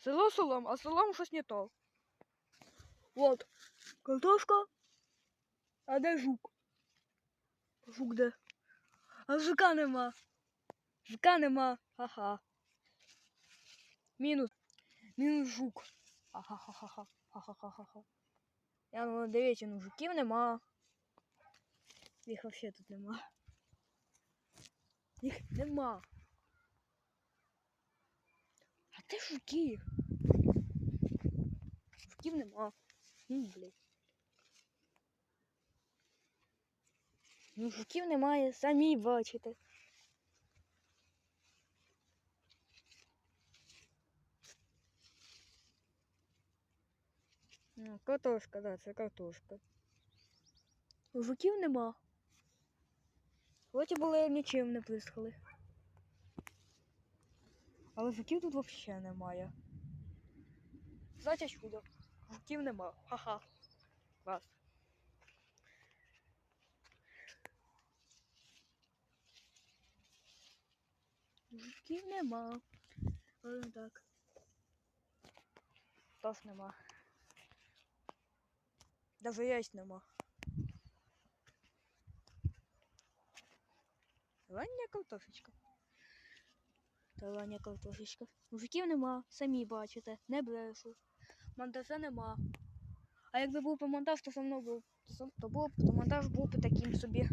Село селом, а селом щось не то. Вот. Картошка. А де жук? Жук де? А жука нема. Жука нема. Ха-ха. Мінус. Мінус жук. Ха-ха-ха-ха. Ха-ха-ха-ха. Я ну дивіться, ну жуків нема. Їх взагалі тут нема. Їх нема. Де жуки? Жуків нема. Ну, блядь. Ну, жуків немає, самі бачите. Ну, картошка, да, це картошка. Жуків нема. Хоті були нічим не плискали. Але жуків тут взагалі немає. Знаєте чудо? Жуків нема. Ха-ха. Клас. Жуків нема. Але так. Тож нема. Даже яйць нема. Рання картошечка. Та рання картошечка. Мужиків нема, самі бачите, не брешу. Монтажа нема. А якби був би монтаж, то со мною був, то, то то монтаж був би таким собі.